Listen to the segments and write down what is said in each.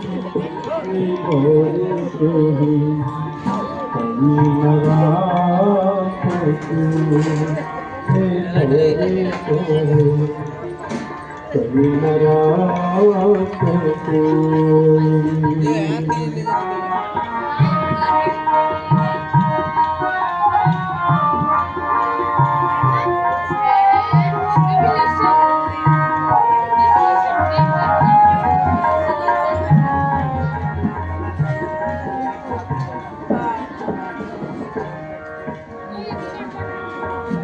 Yeah,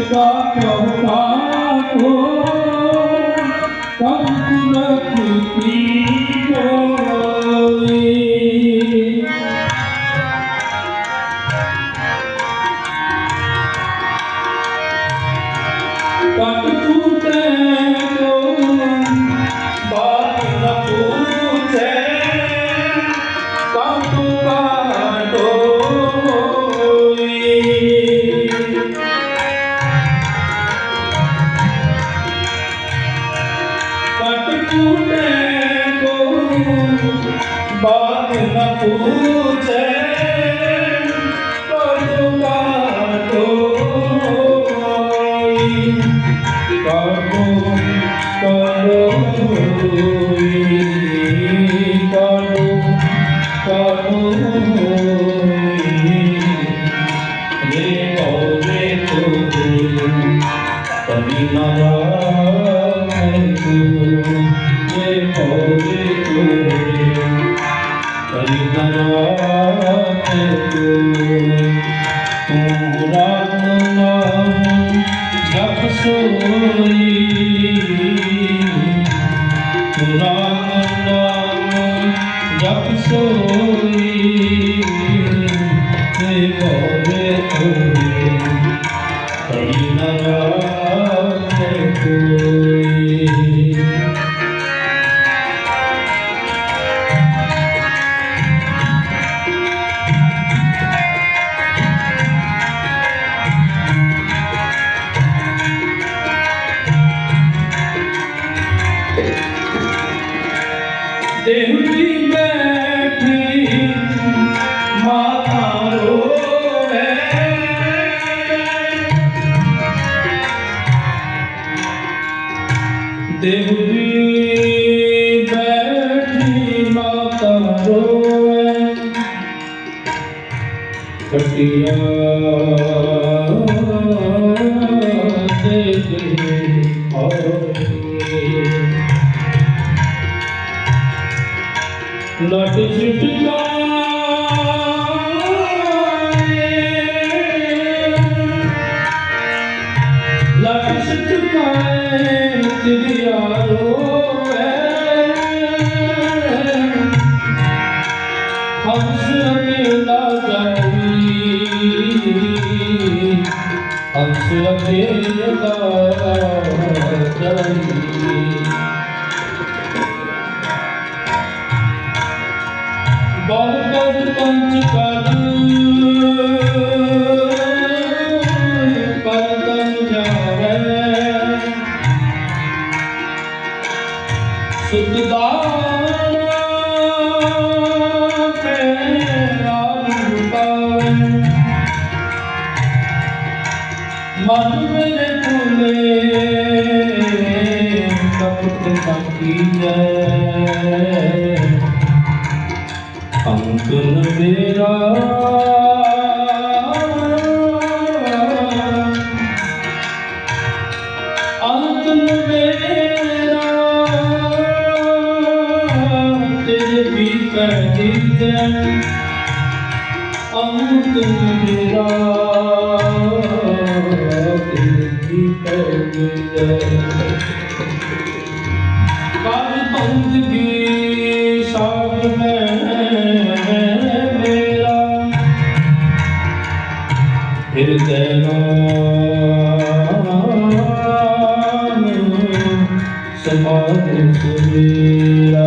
i Thank you. ਤੂੰ ਰੱਬ ਜਪ ਸੋਈ। ਤੂੰ ਦੇਵੀ ਬੈਠੀ ਮਾਤਾ ਰੋਵੇ। ਕਟਿਆ Still up. ਮਨ ਮੇਰੇ ਫੁੱਲੇ ਕਪਟ ਸਾਕੀ ਅੰਕਨ ਮੇਰਾ ਅੰਕਨ ਮੇਰਾ, ਤੇਰੇ ਵੀ ਕਹਿ ਦੇ ਅੰਕਨ ਮੇਰਾ ਹੀ ਕਰ ਜੈ ਕਰ ਪਹੁੰਚ ਗਈ ਸਾਗ ਮੈਂ ਮੇਰਾ? ਹਿਰਦੈ ਨਾਮ ਸਮਾਦ ਸੁਮੇਰਾ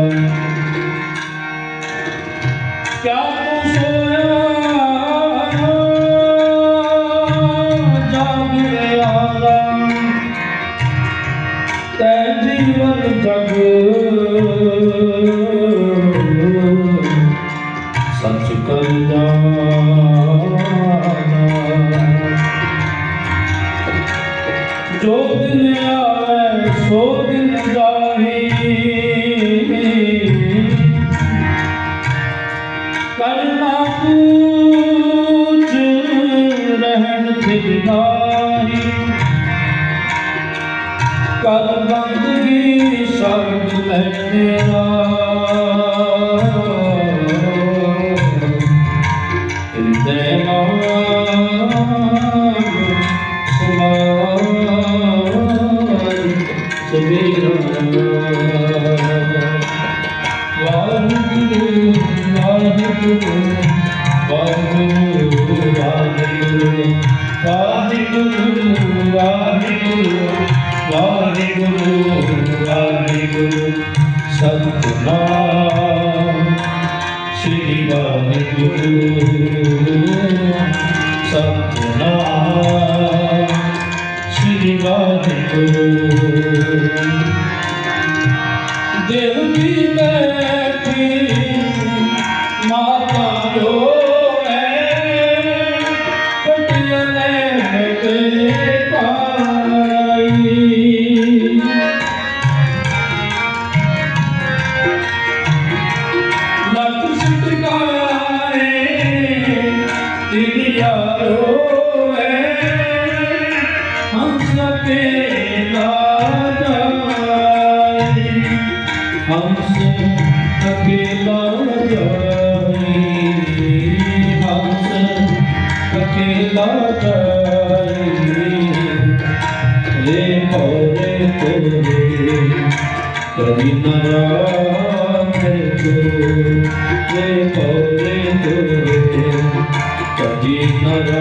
శోధించుగా ਵਾਹਿਗੁਰੂ ਵਾਹਿਗੁਰੂ ਸਤਿਨਾਮ ਸ੍ਰੀ ਵਾਹਿਗੁਰੂ ਸਤਿਨਾਮ ਸ੍ਰੀ ਵਾਹਿਗੁਰੂ ਦੇਵੀ ਬੈਠੀ हमसे अकेला जाए हमसे अकेला जाए ले पौधे तेरे कभी न राखे तो ले पौधे तेरे कभी न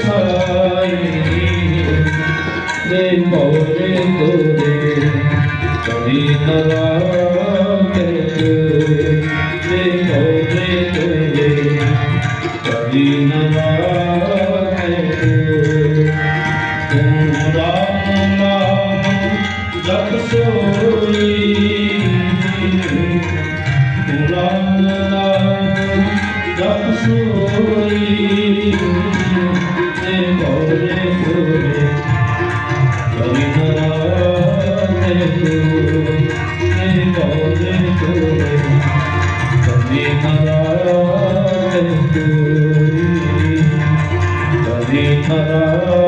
ساري دے Hare